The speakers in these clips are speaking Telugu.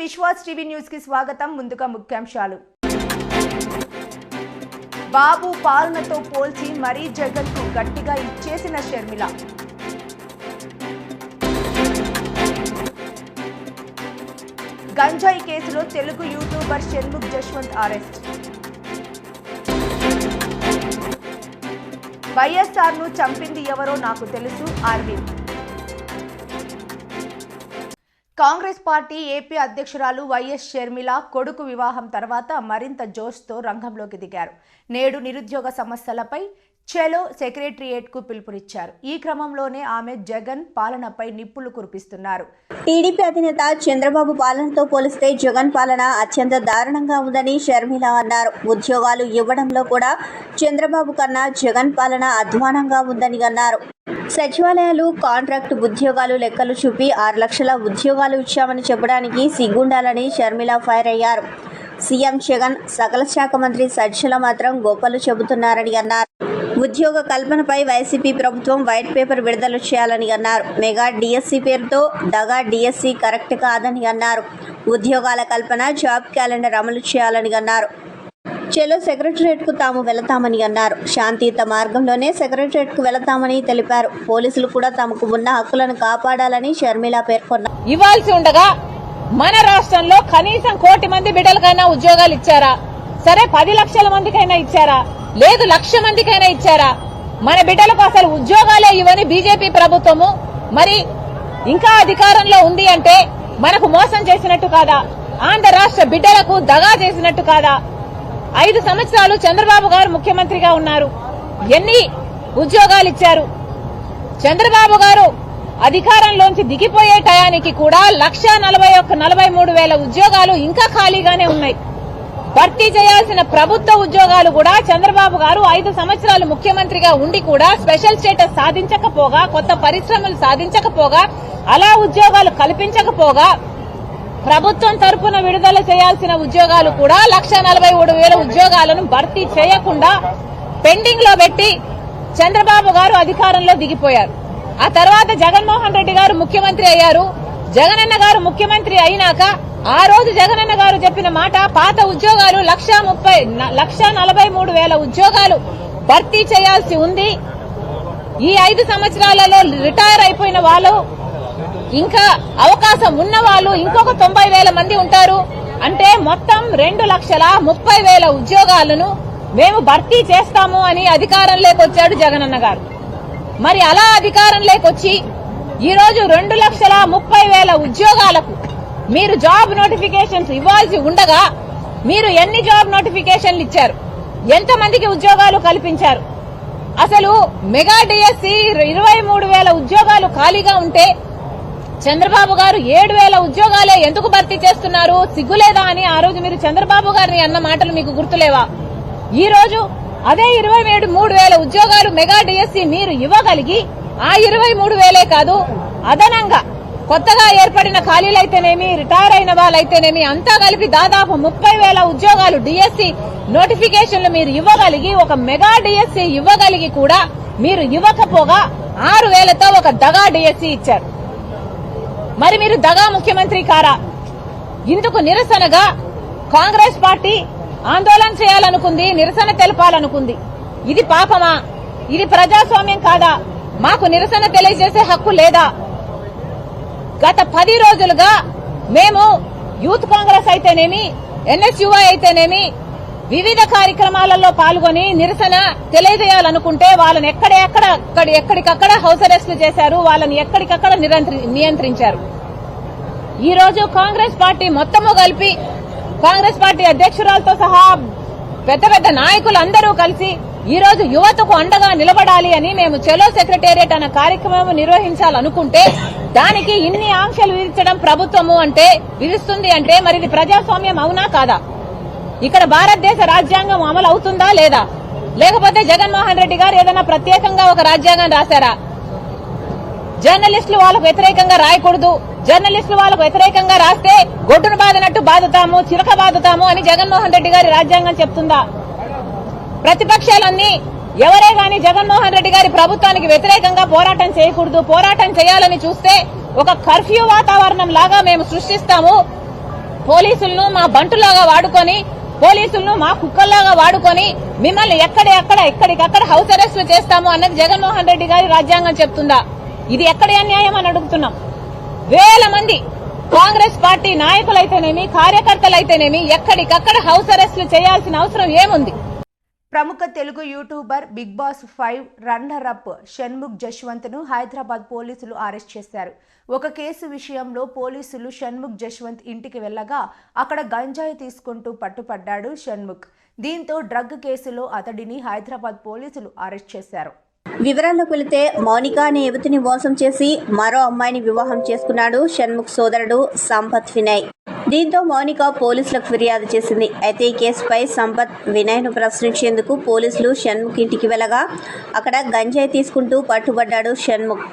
విశ్వాస్ టీవీ న్యూస్కి స్వాగతం. ముందుగా ముఖ్యాంశాలు. బాబు పాలనతో పోల్చి మరీ జగన్కు గట్టిగా ఇచ్చేసిన షర్మిల. గంజాయి కేసులో తెలుగు యూట్యూబర్ షణ్ముఖ్ జశ్వంత్ అరెస్ట్. వైఎస్ఆర్ను చంపింది ఎవరో నాకు తెలుసు అరవింద్ కాంగ్రెస్ పార్టీ ఏపీ అధ్యక్షురాలు వైఎస్ షర్మిల కొడుకు వివాహం తర్వాత మరింత జోష్తో రంగంలోకి దిగారు. నేడు నిరుద్యోగ సమస్యలపై చెలో సెక్రటరియేట్కు పిలుపునిచ్చారు. ఈ క్రమంలోనే ఆమె జగన్ పాలనపై నిప్పులు కురిపిస్తున్నారు. టీడీపీ అధినేత చంద్రబాబు పాలనతో పోలిస్తే జగన్ పాలన అత్యంత దారుణంగా ఉందని షర్మిల అన్నారు. ఉద్యోగాలు ఇవ్వడంలో కూడా చంద్రబాబు కన్నా జగన్ పాలన అధ్వానంగా ఉందని అన్నారు. సచివాలయాలు కాంట్రాక్ట్ ఉద్యోగాలు లెక్కలు చూపి ఆరు లక్షల ఉద్యోగాలు ఇచ్చామని చెప్పడానికి సిగ్గుండాలని షర్మిల ఫైర్ అయ్యారు. సీఎం జగన్ సకల శాఖ మంత్రి సజ్జల మాత్రం గొప్పలు చెబుతున్నారని అన్నారు. ఉద్యోగ కల్పనపై వైసీపీ ప్రభుత్వం వైట్ పేపర్ విడుదల చేయాలని అన్నారు. మెగా డిఎస్సి పేరుతో దగా డిఎస్సీ కరెక్ట్ కాదని అన్నారు. ఉద్యోగాల కల్పన జాబ్ క్యాలెండర్ అమలు చేయాలని అన్నారు. చెలో సెక్రటరియట్కు తాము వెళతామని అన్నారు. శాంతియుత మార్గంలోనే సెక్రటరియట్కు వెళతామని తెలిపారు. పోలీసులు కూడా తమకు ఉన్న హక్కులను కాపాడాలని షర్మిల పేర్కొన్నారు. ఇవ్వాల్సి ఉండగా మన రాష్ట్రంలో కనీసం కోటి మంది బిడ్డలకైనా ఉద్యోగాలు ఇచ్చారా? సరే పది లక్షల మందికైనా ఇచ్చారా? లేదు లక్ష మందికైనా ఇచ్చారా? మన బిడ్డలకు అసలు ఉద్యోగాలే ఇవ్వని బీజేపీ ప్రభుత్వము మరి ఇంకా అధికారంలో ఉంది అంటే మనకు మోసం చేసినట్టు కాదా? ఆంధ్ర రాష్ట్ర బిడ్డలకు దగా చేసినట్టు కాదా? ఐదు సంవత్సరాలు చంద్రబాబు గారు ముఖ్యమంత్రిగా ఉన్నారు. ఎన్ని ఉద్యోగాలు ఇచ్చారు? చంద్రబాబు గారు అధికారంలోంచి దిగిపోయే టయానికి కూడా లక్ష నలభై ఒక్క నలభై మూడు వేల ఉద్యోగాలు ఇంకా ఖాళీగానే ఉన్నాయి. భర్తీ చేయాల్సిన ప్రభుత్వ ఉద్యోగాలు కూడా చంద్రబాబు గారు ఐదు సంవత్సరాలు ముఖ్యమంత్రిగా ఉండి కూడా స్పెషల్ స్టేటస్ సాధించకపోగా కొత్త పరిశ్రమలు సాధించకపోగా అలా ఉద్యోగాలు కల్పించకపోగా ప్రభుత్వం తరపున విడుదల చేయాల్సిన ఉద్యోగాలు కూడా లక్ష నలభై మూడు వేల ఉద్యోగాలను భర్తీ చేయకుండా పెండింగ్లో పెట్టి చంద్రబాబు గారు అధికారంలో దిగిపోయారు. ఆ తర్వాత జగన్మోహన్ రెడ్డి గారు ముఖ్యమంత్రి అయ్యారు. జగనన్న గారు ముఖ్యమంత్రి అయినాక ఆ రోజు జగనన్న గారు చెప్పిన మాట పాత ఉద్యోగాలు లక్ష ముప్పై లక్ష నలభై మూడు వేల ఉద్యోగాలు భర్తీ చేయాల్సి ఉంది. ఈ ఐదు సంవత్సరాలలో రిటైర్ అయిపోయిన వాళ్ళు ఇంకా అవకాశం ఉన్న వాళ్ళు ఇంకొక తొంభై వేల మంది ఉంటారు. అంటే మొత్తం రెండు లక్షల ముప్పై వేల ఉద్యోగాలను మేము భర్తీ చేస్తాము అని అధికారంలోకి వచ్చాడు జగనన్న గారు. మరి అలా అధికారంలోకి వచ్చి ఈరోజు రెండు లక్షల ముప్పై వేల ఉద్యోగాలకు మీరు జాబ్ నోటిఫికేషన్స్ ఇవ్వాల్సి ఉండగా మీరు ఎన్ని జాబ్ నోటిఫికేషన్లు ఇచ్చారు? ఎంతమందికి ఉద్యోగాలు కల్పించారు? అసలు మెగా డిఎస్సి ఇరవై మూడు వేల ఉద్యోగాలు ఖాళీగా ఉంటే చంద్రబాబు గారు ఏడు వేల ఉద్యోగాలే ఎందుకు భర్తీ చేస్తున్నారు? సిగ్గులేదా అని ఆ రోజు మీరు చంద్రబాబు గారిని అన్న మాటలు మీకు గుర్తులేవా? ఈ రోజు అదే ఇరవై ఏడు మూడు వేల ఉద్యోగాలు మెగా డిఎస్సి మీరు ఇవ్వగలిగి ఆ ఇరవై మూడు వేలే కాదు అదనంగా కొత్తగా ఏర్పడిన ఖాళీలైతేనేమి రిటైర్ అయిన వాళ్ళైతేనేమి అంతా కలిపి దాదాపు ముప్పై వేల ఉద్యోగాలు డిఎస్సి నోటిఫికేషన్లు మీరు ఇవ్వగలిగి ఒక మెగా డిఎస్సి ఇవ్వగలిగి కూడా మీరు ఇవ్వకపోగా ఆరు వేలతో ఒక దగా డిఎస్సి ఇచ్చారు. మరి మీరు దగా ముఖ్యమంత్రి కారా? ఇందుకు నిరసనగా కాంగ్రెస్ పార్టీ ఆందోళన చేయాలనుకుంది నిరసన తెలపాలనుకుంది. ఇది పాపమా? ఇది ప్రజాస్వామ్యం కాదా? మాకు నిరసన తెలియజేసే హక్కు లేదా? గత పది రోజులుగా మేము యూత్ కాంగ్రెస్ అయితేనేమి ఎన్ఎస్యుఐ అయితేనేమి వివిధ కార్యక్రమాలలో పాల్గొని నిరసన తెలియజేయాలనుకుంటే వాళ్ళని ఎక్కడెక్కడ ఎక్కడికక్కడ హౌస్ అరెస్టులు చేశారు వాళ్ళని ఎక్కడికక్కడ నిరంత్రి- నియంత్రించారు. ఈ రోజు కాంగ్రెస్ పార్టీ మొత్తము కలిపి కాంగ్రెస్ పార్టీ అధ్యక్షురాలతో సహా పెద్ద పెద్ద నాయకులు అందరూ కలిసి ఈ రోజు యువతకు అండగా నిలబడాలి అని మేము చెలో సెక్రటేరియట్ అన్న కార్యక్రమం నిర్వహించాలనుకుంటే దానికి ఇన్ని ఆంక్షలు విధించడం ప్రభుత్వము అంటే విధిస్తుంది అంటే మరి ఇది ప్రజాస్వామ్యం అవునా కాదా? ఇక్కడ భారతదేశ రాజ్యాంగం అమలు అవుతుందా లేదా? లేకపోతే జగన్మోహన్ రెడ్డి గారు ఏదైనా ప్రత్యేకంగా ఒక రాజ్యాంగం రాశారా? జర్నలిస్టులు వాళ్ళకు వ్యతిరేకంగా రాయకూడదు. జర్నలిస్టులు వాళ్ళకు వ్యతిరేకంగా రాస్తే గొడ్డును బాధనట్టు బాధతాము చిలక బాధతాము అని జగన్మోహన్ రెడ్డి గారి రాజ్యాంగం చెప్తుందా? ప్రతిపక్షాలన్నీ ఎవరే గాని జగన్మోహన్ రెడ్డి గారి ప్రభుత్వానికి వ్యతిరేకంగా పోరాటం చేయకూడదు. పోరాటం చేయాలని చూస్తే ఒక కర్ఫ్యూ వాతావరణం లాగా మేము సృష్టిస్తాము. పోలీసులను మా బంటులాగా వాడుకొని పోలీసులను మా కుక్కల్లాగా వాడుకొని మిమ్మల్ని ఎక్కడ ఎక్కడ ఎక్కడికక్కడ హౌస్ అరెస్టులు చేస్తాము అన్నది జగన్మోహన్ రెడ్డి గారి రాజ్యాంగం చెప్తుందా? ఇది ఎక్కడ అన్యాయం అని అడుగుతున్నాం. వేల మంది కాంగ్రెస్ పార్టీ నాయకులైతేనేమి కార్యకర్తలైతేనేమి ఎక్కడికక్కడ హౌస్ అరెస్టులు చేయాల్సిన అవసరం ఏముంది? ప్రముఖ Telugu YouTuber Big Boss five runner up Shanmukh జశ్వంత్ను Hyderabad పోలీసులు అరెస్ట్ చేశారు. ఒక కేసు విషయంలో పోలీసులు షణ్ముఖ్ జశ్వంత్ ఇంటికి వెళ్ళగా అక్కడ గంజాయి తీసుకుంటూ పట్టుపడ్డాడు షణ్ముఖ్. దీంతో డ్రగ్ కేసులో అతడిని హైదరాబాద్ పోలీసులు అరెస్ట్ చేశారు. వివరాల్లోకి వెళితే మౌనిక అనే యువతిని మోసం చేసి మరో అమ్మాయిని వివాహం చేసుకున్నాడు షణ్ముఖ్ సోదరుడు సంపత్ వినయ్. దీంతో మౌనిక పోలీసులకు ఫిర్యాదు చేసింది. అయితే ఈ కేసుపై సంపత్ వినయ్ను ప్రశ్నించేందుకు పోలీసులు షణ్ముఖ్ ఇంటికి వెళ్ళగా అక్కడ గంజాయి తీసుకుంటూ పట్టుబడ్డాడు షణ్ముఖ్.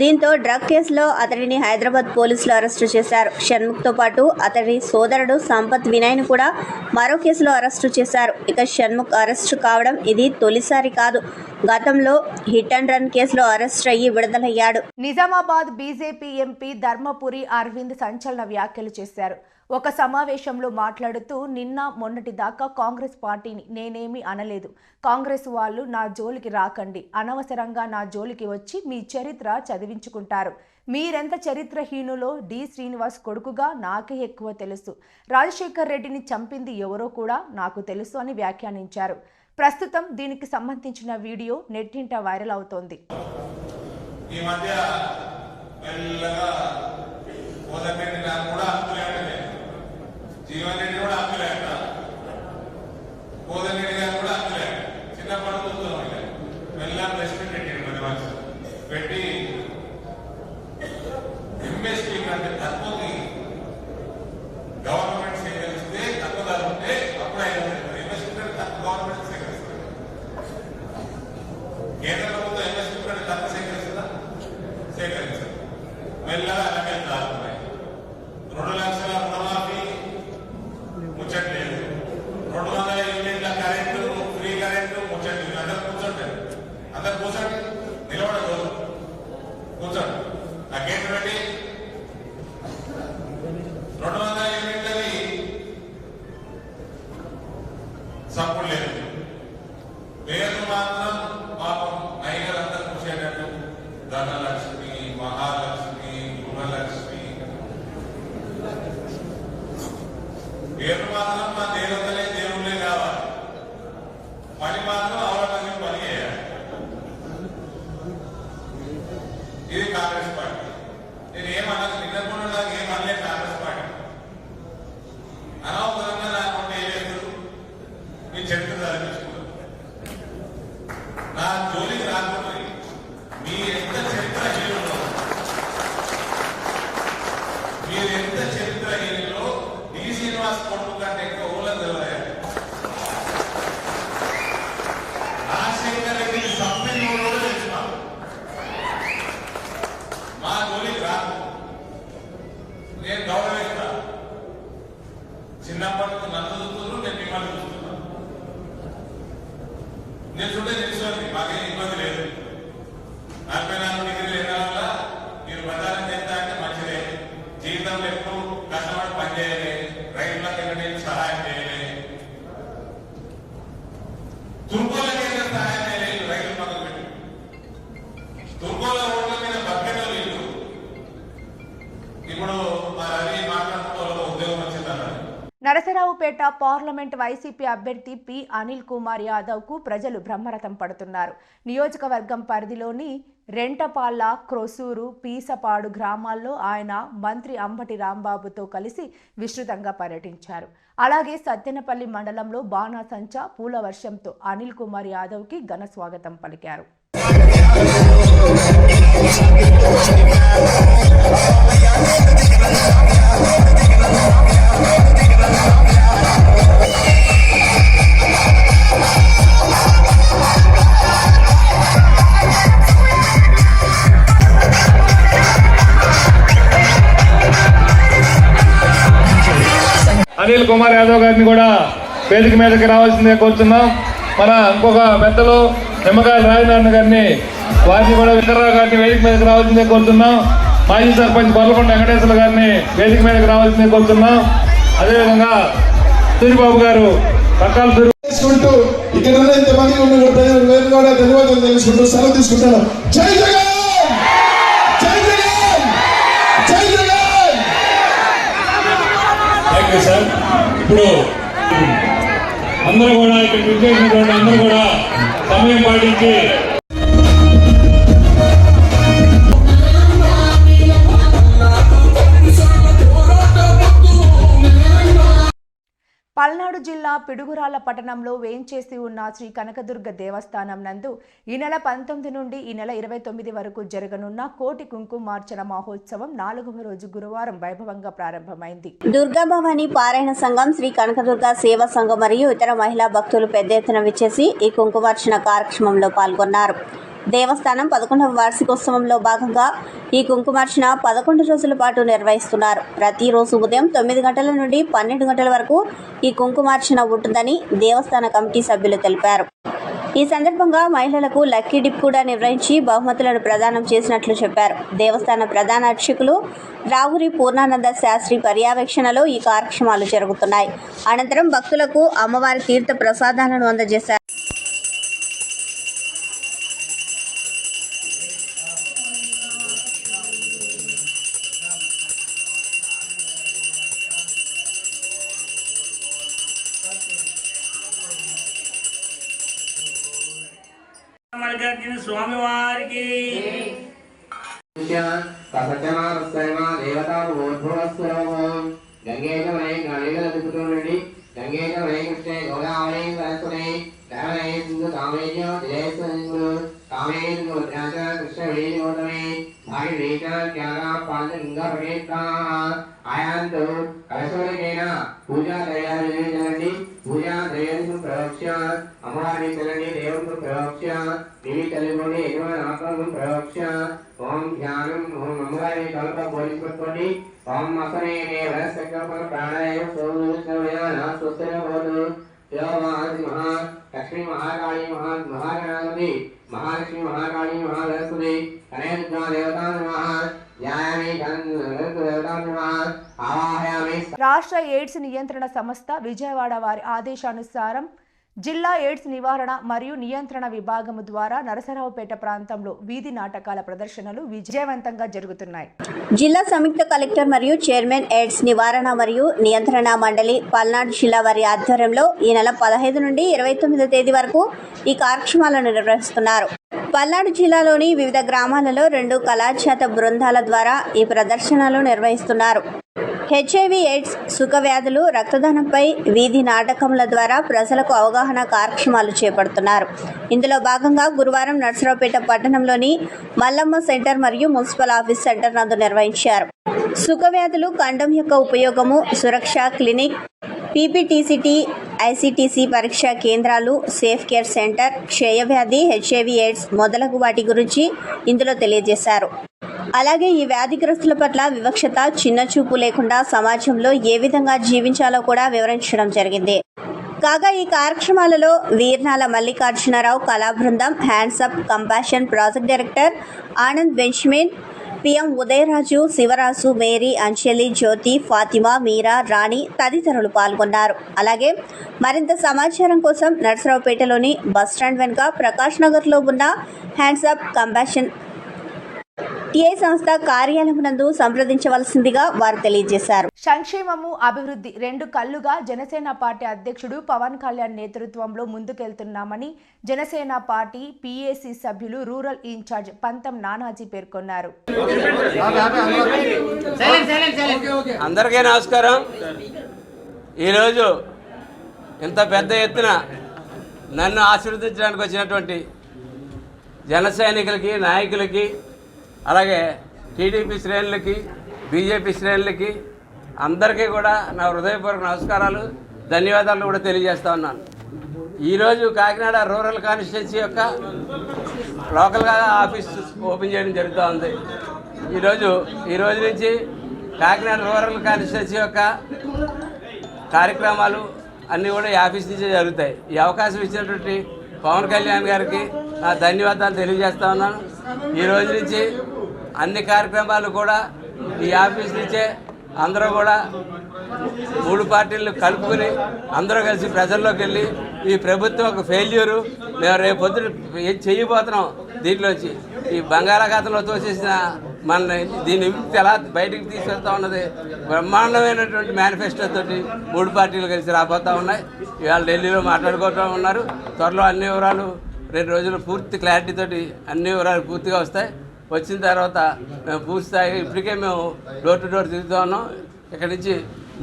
దీంతో డ్రగ్ కేసులో అతడిని హైదరాబాద్ పోలీసులు అరెస్టు చేశారు. షణ్ముఖ్తో పాటు అతడి సోదరుడు సంపత్ వినయ్ను కూడా మరో కేసులో అరెస్టు చేశారు. ఇక షణ్ముఖ్ అరెస్టు కావడం ఇది తొలిసారి కాదు. గతంలో హిట్ అండ్ రన్ కేసులో అరెస్ట్ అయ్యి విడుదలయ్యాడు. నిజామాబాద్ బీజేపీ ఎంపీ ధర్మపురి అరవింద్ సంచలన వ్యాఖ్యలు చేశారు. ఒక సమావేశంలో మాట్లాడుతూ నిన్న మొన్నటి దాకా కాంగ్రెస్ పార్టీని నేనేమీ అనలేదు. కాంగ్రెస్ వాళ్ళు నా జోలికి రాకండి. అనవసరంగా నా జోలికి వచ్చి మీ చరిత్ర చదివించుకుంటారు. మీరెంత చరిత్రహీనులో? డి. శ్రీనివాస్ కొడుకుగా నాకే ఎక్కువ తెలుసు. రాజశేఖర్ రెడ్డిని చంపింది ఎవరో కూడా నాకు తెలుసు అని వ్యాఖ్యానించారు. ప్రస్తుతం దీనికి సంబంధించిన వీడియో నెట్టింట వైరల్ అవుతోంది. ఈ మధ్య మెల్లగా కూడా జీవన్ రెడ్డి కూడా హక్కులే అంట కోదండరెడ్డి గారు కూడా హక్కులే. చిన్నప్పటి చూస్తున్నాం వెళ్ళా మెల్లగా ప్రెసిడెంట్ పెట్టాడు మన వాళ్ళు పెట్టి ఎంఎస్పీ కంటే తక్కువకి గవర్నమెంట్ సేకరిస్తే తక్కువ ధర ఉంటే అప్పుడు ఐదు వందలు ఎంఎస్పీ కంటే తక్కువ గవర్నమెంట్ సేకరిస్తుంది కేంద్ర ప్రభుత్వం ఎంఎస్పీ కంటే తక్కువ సేకరిస్తుందా సేకరించదు మెల్లగా అలాగే దాటుతున్నాయి రెండు లక్షల రుణమాఫీ ముచ్చట్లేదు రెండు వందల యూనిట్ల కరెంటు ఫ్రీ కరెంటు ముచ్చట్లేదు అందరు కూర్చోండి అందరు కూర్చోండి నిలబడదు కూర్చోండి ఆ గేట్ పెట్టి రెండు వందల యూనిట్లది సప్పుడు లేదు పేరు మాత్రం పాపం నైగలంతా కూర్చేటట్టు ధనలక్ష్మి మహాలక్ష్మి గృహలక్ష్మి పేరు మాత్రం మా దేవతలే దేవుళ్ళే కావాలి పని మాత్రం అవన్నీ పని చేయాలి ఇది కాంగ్రెస్ పార్టీ నేను ఏమన్నా నిన్న నాకు ఏమనలే కాంగ్రెస్ పార్టీ అనవసరంగా నాకు ఉంటే ఏం లేదు మీ చరిత్ర చదివించుకున్నాను నా జోలికి రాకుండా మీ ఎంత చరిత్ర హీరోలో మీరు ఎంత చరిత్ర హీరోలో డి శ్రీనివాస్ కొడుకు కంటే ఎక్కువ ఊళ్ళని తెలియదు రాజశేఖర్ రెడ్డి సంపెన్ కూడా తెలుసున్నాం మా జోలికి రాదు నేను గౌరవిస్తా చిన్నప్పటి నుంచి నన్ను చూస్తున్నారు నేను మిమ్మల్ని చూస్తున్నాను నేను చూడే తెలుసుకోండి మాకేం ఇబ్బంది లేదు నలభై నాలుగు డిగ్రీలు ఎన్న వల్ల మీరు ప్రచారం చేస్తా అంటే మంచిదే జీవితంలో ఎప్పుడు కష్టపడి పనిచేయాలి రైతులకు ఎన్నడూ సహాయం చేయాలి తుర్కోలకి ఏదైనా సహాయం చేయలేదు రైతులు పక్కన పెట్టి తుర్కోల రోడ్ల మీద బకెట్లో వీళ్ళు ఇప్పుడు మా రవి మాట్లాడుతూ ఉద్యోగం వచ్చిందన్నాడు నరసరావుపేట పార్లమెంట్ వైసీపీ అభ్యర్థి పి అనిల్ కుమార్ యాదవ్కు ప్రజలు బ్రహ్మరథం పడుతున్నారు. నియోజకవర్గం పరిధిలోని రెంటపాళ్ళ క్రొసూరు పీసపాడు గ్రామాల్లో ఆయన మంత్రి అంబటి రాంబాబుతో కలిసి విస్తృతంగా పర్యటించారు. అలాగే సత్తెనపల్లి మండలంలో బాణాసంచ పూల వర్షంతో అనిల్ కుమార్ యాదవ్కి ఘన స్వాగతం పలికారు. అనిల్ కుమార్ యాదవ్ గారిని కూడా వేదిక మీదకి రావాల్సిందే కోరుతున్నాం మన ఇంకొక పెద్దలు నిమ్మకాయల రాజనారాయణ గారిని వారిని కూడా వికర్రావు గారిని వేదిక మీదకి రావాల్సిందే కోరుతున్నాం మాజీ సర్పంచ్ బొల్లకొండ వెంకటేశ్వర గారిని వేదిక మీదకి రావాల్సిందే కోరుతున్నాం అదేవిధంగా సూరిబాబు గారు పక్కాల తెలుసుకుంటూ ఇక్కడ ఇంతమంది ఉన్న ప్రజలు కూడా తెలుసుకుంటూ సెలవు తీసుకుంటాను జై జగన్! Okay sir. ఇప్పుడు అందరూ కూడా ఇక్కడ విచ్చేసినటువంటి అందరూ కూడా సమయం పాటించి పల్నాడు జిల్లా పిడుగురాల పట్టణంలో వేంచేసి ఉన్న శ్రీ కనకదుర్గ దేవస్థానం నందు ఈ నెల పంతొమ్మిది నుండి ఈ నెల ఇరవై తొమ్మిది వరకు జరగనున్న కోటి కుంకుమార్చన మహోత్సవం నాలుగవ రోజు గురువారం వైభవంగా ప్రారంభమైంది. దుర్గాభవాని పారాయణ సంఘం శ్రీ కనకదుర్గ సేవా సంఘం మరియు ఇతర మహిళా భక్తులు పెద్ద ఎత్తున విచ్చేసి ఈ కుంకుమార్చన కార్యక్రమంలో పాల్గొన్నారు. దేవస్థానం పదకొండవ వార్షికోత్సవంలో భాగంగా ఈ కుంకుమార్చన పదకొండు రోజుల పాటు నిర్వహిస్తున్నారు. ప్రతిరోజు ఉదయం తొమ్మిది గంటల నుండి పన్నెండు గంటల వరకు ఈ కుంకుమార్చన ఉంటుందని దేవస్థాన కమిటీ సభ్యులు తెలిపారు. ఈ సందర్భంగా మహిళలకు లక్కీ డిప్ కూడా నిర్వహించి బహుమతులను ప్రదానం చేసినట్లు చెప్పారు. దేవస్థాన ప్రధాన అర్చకులు రావురి పూర్ణానంద శాస్త్రి పర్యవేక్షణలో ఈ కార్యక్రమాలు జరుగుతున్నాయి. అనంతరం భక్తులకు అమ్మవారి తీర్థ ప్రసాదాలను అందజేశారు. स्वामी वार నిర్వహించండి పూజా దయాలను ప్రవక్ష్య అమ్మవారిని తెలండి దేవుడు ప్రవక్ష్య దేవి తల్లిగొండి యజమాని ఆత్మను ప్రవక్ష్య ఓం ధ్యానం ఓం అమ్మవారి కలప పోలించుకోండి ఓం అసనే వరసకల్పన ప్రాణాయ సోదృష్టమయాన స్వస్తిన భవతు దేవమాది లక్ష్మీ మహాకాళి మహా మహాగణాధిపతి మహాలక్ష్మి మహాకాళి మహాలక్ష్మి కనేద్రా దేవతా నమః ధ్యాయామి దేవతా నమః రాష్ట్ర ఎయిడ్స్ నియంత్రణ సంస్థ విజయవాడ వారి ఆదేశానుసారం జిల్లా ఎయిడ్స్ నివారణ మరియు నియంత్రణ విభాగము ద్వారా నరసరావుపేట ప్రాంతంలో వీధి నాటకాల ప్రదర్శనలు విజయవంతంగా జరుగుతున్నాయి. జిల్లా సంయుక్త కలెక్టర్ మరియు చైర్మన్ ఎయిడ్స్ నివారణ మరియు నియంత్రణ మండలి పల్నాడు జిల్లా వారి ఆధ్వర్యంలో ఈ నెల పదహైదు నుండి ఇరవై తొమ్మిదో తేదీ వరకు ఈ కార్యక్రమాలను నిర్వహిస్తున్నారు. పల్నాడు జిల్లాలోని వివిధ గ్రామాలలో రెండు కళాఛాత బృందాల ద్వారా ఈ ప్రదర్శనలు నిర్వహిస్తున్నారు. హెచ్ఐవి ఎయిడ్స్ సుఖవ్యాధులు రక్తదానంపై వీధి నాటకముల ద్వారా ప్రజలకు అవగాహన కార్యక్రమాలు చేపడుతున్నారు. ఇందులో భాగంగా గురువారం నర్సరావుపేట పట్టణంలోని మల్లమ్మ సెంటర్ మరియు మున్సిపల్ ఆఫీస్ సెంటర్ నందు నిర్వహించారు. సుఖవ్యాధులు కండం యొక్క ఉపయోగము సురక్ష క్లినిక్ పీపీటీసీటీ ఐసీటీసీ పరీక్షా కేంద్రాలు సేఫ్ కేర్ సెంటర్ క్షయవ్యాధి హెచ్ఐవి ఎయిడ్స్ మొదలగు వాటి గురించి ఇందులో తెలియజేశారు. అలాగే ఈ వ్యాధిగ్రస్తుల పట్ల వివక్షత చిన్న చూపు లేకుండా సమాజంలో ఏ విధంగా జీవించాలో కూడా వివరించడం జరిగింది. కాగా ఈ కార్యక్రమాలలో వీర్నాల మల్లికార్జునరావు కళా బృందం hands up compassion project director Anand Benjamin P M Udayaraju Sivaraju Mary Anjali Jyothi Fatima Meera Rani తదితరులు పాల్గొన్నారు. అలాగే మరింత సమాచారం కోసం నర్సరావుపేటలోని బస్టాండ్ వెనుక ప్రకాష్ నగర్లో ఉన్న హ్యాండ్సప్ కంపాషన్ టిఐ సంస్థ కార్యాలయం నందు సంప్రదించవలసిందిగా వారు తెలియజేశారు. సంక్షేమము అభివృద్ధి రెండు కళ్ళుగా జనసేన పార్టీ అధ్యక్షుడు పవన్ కళ్యాణ్ నేతృత్వంలో ముందుకెళ్తున్నామని జనసేన పార్టీ పిఏసి సభ్యులు rural in charge Pantham Nanaji పేర్కొన్నారు. అందరికీ నమస్కారం. ఈరోజు ఇంత పెద్ద ఎత్తున నన్ను ఆశీర్వదించడానికి వచ్చినటువంటి జన సైనికులకి నాయకులకి అలాగే టీడీపీ శ్రేణులకి బీజేపీ శ్రేణులకి అందరికీ కూడా నా హృదయపూర్వక నమస్కారాలు ధన్యవాదాలు కూడా తెలియజేస్తా ఉన్నాను. ఈరోజు కాకినాడ రూరల్ కాన్స్టిట్యున్సీ యొక్క లోకల్గా ఆఫీస్ ఓపెన్ చేయడం జరుగుతూ ఉంది. ఈరోజు ఈ రోజు నుంచి కాకినాడ రూరల్ కాన్స్టిట్యున్సీ యొక్క కార్యక్రమాలు అన్నీ కూడా ఈ ఆఫీస్ నుంచే జరుగుతాయి. ఈ అవకాశం ఇచ్చినటువంటి పవన్ కళ్యాణ్ గారికి నా ధన్యవాదాలు తెలియజేస్తా ఉన్నాను. ఈ రోజు నుంచి అన్ని కార్యక్రమాలు కూడా ఈ ఆఫీస్ నుంచే అందరూ కూడా మూడు పార్టీలు కలుపుకొని అందరూ కలిసి ప్రజల్లోకి వెళ్ళి ఈ ప్రభుత్వం ఒక ఫెయిల్యూరు మేము రేపు పొద్దున ఏం చేయబోతున్నాం దీంట్లోంచి? ఈ బంగాళాఖాతంలో తోసేసిన మన దీని విముక్తి ఎలా బయటికి తీసుకెళ్తా ఉన్నది? బ్రహ్మాండమైనటువంటి మేనిఫెస్టోతో తోటి మూడు పార్టీలు కలిసి రాబోతూ ఉన్నాయి. ఇవాళ ఢిల్లీలో మాట్లాడుకుంటూ ఉన్నారు. త్వరలో అన్ని వివరాలు రెండు రోజులు పూర్తి క్లారిటీతో అన్ని వివరాలు పూర్తిగా వస్తాయి. వచ్చిన తర్వాత మేము పూర్తి ఇప్పటికే మేము డోర్ టు డోర్ తిరుగుతూ ఉన్నాం. ఇక్కడి నుంచి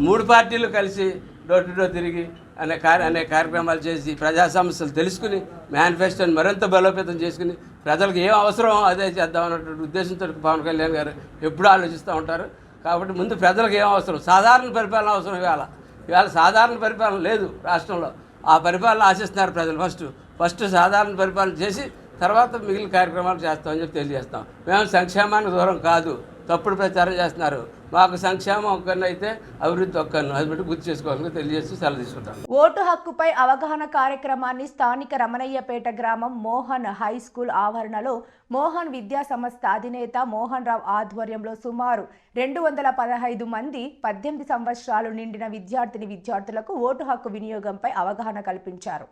మూడు పార్టీలు కలిసి డోర్ టు డోర్ తిరిగి అనే కార్య అనే కార్యక్రమాలు చేసి ప్రజా సమస్యలు తెలుసుకుని మేనిఫెస్టోని మరింత బలోపేతం చేసుకుని ప్రజలకు ఏం అవసరం అదే చేద్దాం అన్నటువంటి ఉద్దేశంతో పవన్ కళ్యాణ్ గారు ఎప్పుడూ ఆలోచిస్తూ ఉంటారు. కాబట్టి ముందు ప్రజలకు ఏం అవసరం? సాధారణ పరిపాలన అవసరం ఇవాళ. ఇవాళ సాధారణ పరిపాలన లేదు రాష్ట్రంలో. ఆ పరిపాలన ఆశిస్తున్నారు ప్రజలు ఫస్ట్. ఫస్ట్ సాధారణ పరిపాలన చేసి తర్వాత మిగిలిన కార్యక్రమాలు చేస్తామని చెప్పి తెలియజేస్తాం. మేము సంక్షేమానికి దూరం కాదు. తప్పుడు ప్రచారం చేస్తున్నారు. మాకు సంక్షేమం ఒక్కరినైతే అభివృద్ధి ఒక్కరిని అది బట్టి గుర్తు చేసుకోవాలని తెలియజేస్తూ సెలవు తీసుకుంటాం. ఓటు హక్కుపై అవగాహన కార్యక్రమాన్ని స్థానిక రమణయ్యపేట గ్రామం మోహన్ హై స్కూల్ ఆవరణలో మోహన్ విద్యా సంస్థ అధినేత మోహన్ రావు ఆధ్వర్యంలో సుమారు రెండు వందల పదహైదు మంది పద్దెనిమిది సంవత్సరాలు నిండిన విద్యార్థిని విద్యార్థులకు ఓటు హక్కు వినియోగంపై అవగాహన కల్పించారు.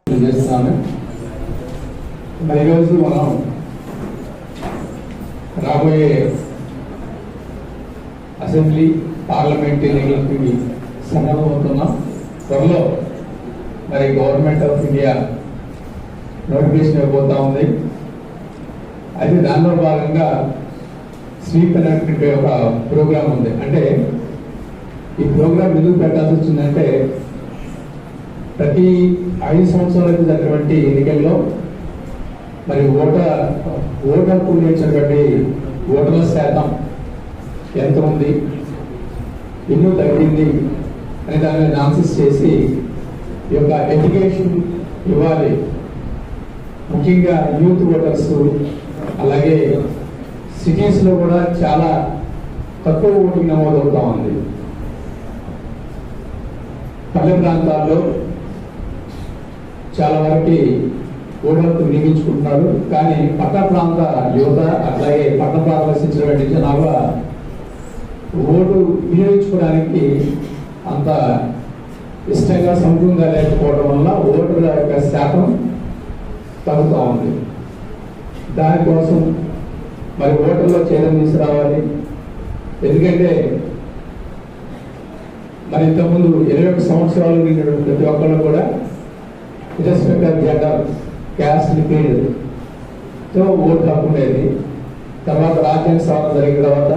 ఈరోజు మనం రాబోయే అసెంబ్లీ పార్లమెంట్ ఎన్నికలకి సన్నద్ధమవుతున్నాం త్వరలో మరి గవర్నమెంట్ ఆఫ్ ఇండియా నోటిఫికేషన్ ఇవ్వబోతా ఉంది. అయితే దానిలో భాగంగా స్వీప్ అనేటువంటి ఒక ప్రోగ్రాం ఉంది. అంటే ఈ ప్రోగ్రామ్ ఎందుకు పెట్టాల్సి వచ్చిందంటే ప్రతి ఐదు సంవత్సరాలకు జరిగినటువంటి ఎన్నికల్లో మరి ఓట ఓటు హక్కు ఉన్నటువంటి ఓటర్ల శాతం ఎంత ఉంది? ఎన్నో తగ్గింది? అనే దాన్ని అనాలిసిస్ చేసి ఈ యొక్క ఎడ్యుకేషన్ ఇవ్వాలి. ముఖ్యంగా యూత్ ఓటర్స్ అలాగే సిటీస్లో కూడా చాలా తక్కువ ఓటింగ్ నమోదవుతా ఉంది. పల్లె ప్రాంతాల్లో చాలా వరకు ఓటు వినియోగించుకుంటున్నారు కానీ పట్టణ ప్రాంత యువత అట్లాగే పట్టణ ప్రాంతాలు వసించినటువంటి జనాభా ఓటు వినియోగించుకోవడానికి అంత ఇష్టంగా సమృద్ధంగా లేకపోవడం వల్ల ఓటుల యొక్క శాతం తగ్గుతూ ఉంది. దానికోసం మరి ఓటర్లో చైతన్యం తీసుకురావాలి. ఎందుకంటే మరి ఇంతకుముందు ఇరవై ఒక సంవత్సరాలు ప్రతి ఒక్కళ్ళు కూడా irrespective of gender caste liquid so vote హక్కు ఉండేది. తర్వాత రాజ్యాంగ సవరణ జరిగిన తర్వాత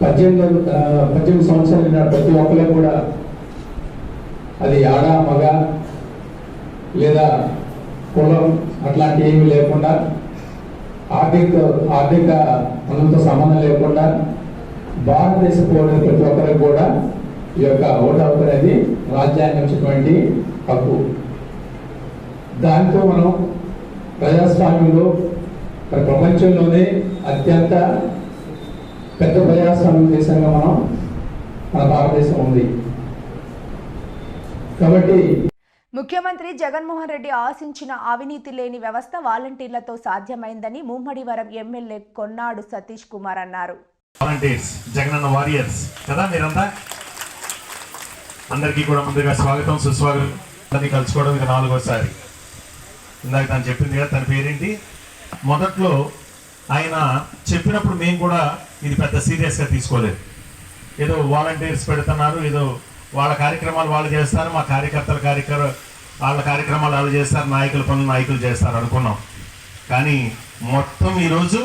పద్దెనిమిది పద్దెనిమిది సంవత్సరాలు నిండిన ప్రతి ఒక్కరికి కూడా అది ఆడ మగ లేదా కులం అట్లాంటి ఏమి లేకుండా ఆర్థిక ఆర్థిక పనులతో సంబంధం లేకుండా భారతదేశ పౌరులు ప్రతి ఒక్కరికి కూడా ఈ యొక్క ఓటు హక్కు అనేది రాజ్యాంగం ఇచ్చినటువంటి హక్కు. దాంతో మనం ప్రజాస్వామ్యంలో ప్రపంచంలోనే అత్యంత పెద్ద ప్రజాస్వామ్య దేశంగా మనం మన భారతదేశం ఉంది. కాబట్టి ముఖ్యమంత్రి జగన్మోహన్ రెడ్డి ఆశించిన అవినీతి లేని వ్యవస్థ వాలంటీర్లతో సాధ్యమైందని ముమ్మడివరం ఎమ్మెల్యే కొన్నాడు సతీష్ కుమార్ అన్నారు. వాలంటీర్స్ జగనన్న వారియర్స్ కదా మీరంతా? అందరికీ కూడా ముందుగా స్వాగతం సుస్వాగతం. కలుసుకోవడం ఇది నాలుగోసారి. ఇందాక తను చెప్పింది కదా తన పేరేంటి? మొదట్లో ఆయన చెప్పినప్పుడు మేము కూడా ఇది పెద్ద సీరియస్గా తీసుకోలేదు. ఏదో వాలంటీర్స్ పెడుతున్నారు ఏదో వాళ్ళ కార్యక్రమాలు వాళ్ళు చేస్తారు మా కార్యకర్తల కార్యక్ర వాళ్ళ కార్యక్రమాలు వాళ్ళు చేస్తారు నాయకుల పనులు నాయకులు చేస్తారు అనుకున్నాం. కానీ మొత్తం ఈరోజు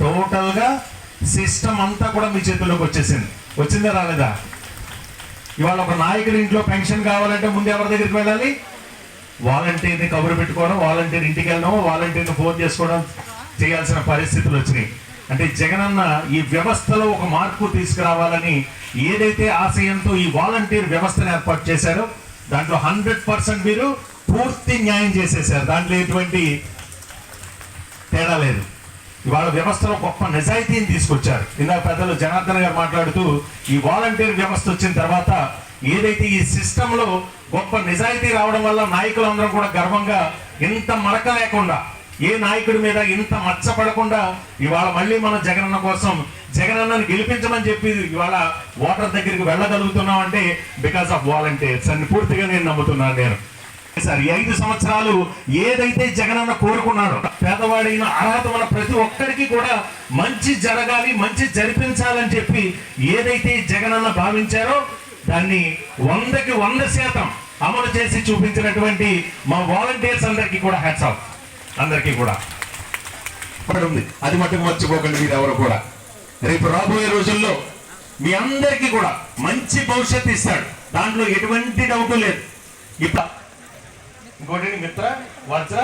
టోటల్గా సిస్టమ్ అంతా కూడా మీ చేతుల్లోకి వచ్చేసింది. వచ్చిందా రాలేదా? ఇవాళ ఒక నాయకుడి ఇంట్లో పెన్షన్ కావాలంటే ముందు ఎవరి దగ్గరికి వెళ్ళాలి? వాలంటీర్ని కబురు పెట్టుకోవడం వాలంటీర్ ఇంటికి వెళ్ళడం వాలంటీర్ని ఫోన్ చేసుకోవడం చేయాల్సిన పరిస్థితులు వచ్చినాయి. అంటే జగనన్న ఈ వ్యవస్థలో ఒక మార్పు తీసుకురావాలని ఏదైతే ఆశయంతో ఈ వాలంటీర్ వ్యవస్థను ఏర్పాటు చేశారో దాంట్లో హండ్రెడ్ పర్సెంట్ మీరు పూర్తి న్యాయం చేసేసారు దాంట్లో ఎటువంటి తేడా లేదు. ఇవాళ వ్యవస్థలో గొప్ప నిజాయితీని తీసుకొచ్చారు. ఇందాక పెద్దలు జనార్దన్ గారు మాట్లాడుతూ ఈ వాలంటీర్ వ్యవస్థ వచ్చిన తర్వాత ఏదైతే ఈ సిస్టంలో గొప్ప నిజాయితీ రావడం వల్ల నాయకులందరూ కూడా గర్వంగా ఇంత మరక లేకుండా ఏ నాయకుడి మీద ఇంత మచ్చపడకుండా ఇవాళ మళ్ళీ మనం జగనన్న కోసం జగనన్నను గెలిపించమని చెప్పి ఇవాళ ఓటర్ దగ్గరికి వెళ్ళగలుగుతున్నాం అంటే బికాస్ ఆఫ్ వాలంటీర్స్ అని పూర్తిగా నేను నమ్ముతున్నాను నేను. సార్ ఈ ఐదు సంవత్సరాలు ఏదైతే జగనన్న కోరుకున్నాడో పేదవాడైన అర్హత ఉన్న ప్రతి ఒక్కరికి కూడా మంచి జరగాలి మంచి జరిపించాలని చెప్పి ఏదైతే జగనన్న భావించారో దాన్ని వందకి వంద శాతం అమలు చేసి చూపించినటువంటి మా వాలంటీర్స్ అందరికీ కూడా హ్యాట్స్ ఆఫ్ అందరికీ కూడా. ఉంది అది మట్టుకు మర్చిపోకండి మీరు ఎవరు కూడా. రేపు రాబోయే రోజుల్లో మీ అందరికీ కూడా మంచి భవిష్యత్తు ఇస్తాడు. దాంట్లో ఎటువంటి డౌట్ లేదు. ఇప్పుడు ఇంకోటి మిత్ర వజ్ర?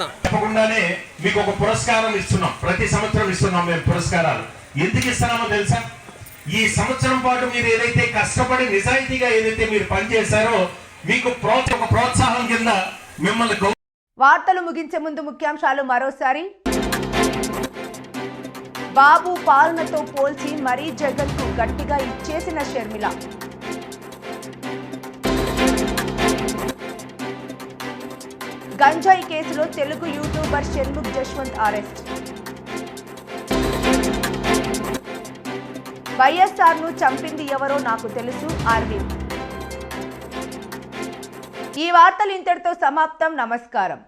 తప్పకుండానే మీకు ఒక పురస్కారం ఇస్తున్నాం. ప్రతి సంవత్సరం ఇస్తున్నాం మేము పురస్కారాలు. ఎందుకు ఇస్తున్నామో తెలుసా? ఈ సంవత్సరం పాటు మీరు ఏదైతే కష్టపడి నిజాయితీగా ఏదైతే మీరు పనిచేశారో మీకు ఒక ప్రోత్సాహం కింద మిమ్మల్ని వార్తలు ముగించే ముందు ముఖ్యాంశాలు మరోసారి. బాబు పాలనతో పోల్చి మరీ జగన్కు గట్టిగా ఇచ్చేసిన షర్మిల. గంజాయి కేసులో తెలుగు యూట్యూబర్ షణ్ముఖ్ జశ్వంత్ అరెస్ట్. వైఎస్ఆర్ను చంపింది ఎవరో నాకు తెలుసు అరవింద్ ఈ వార్తలు ఇంతటితో సమాప్తం. నమస్కారం.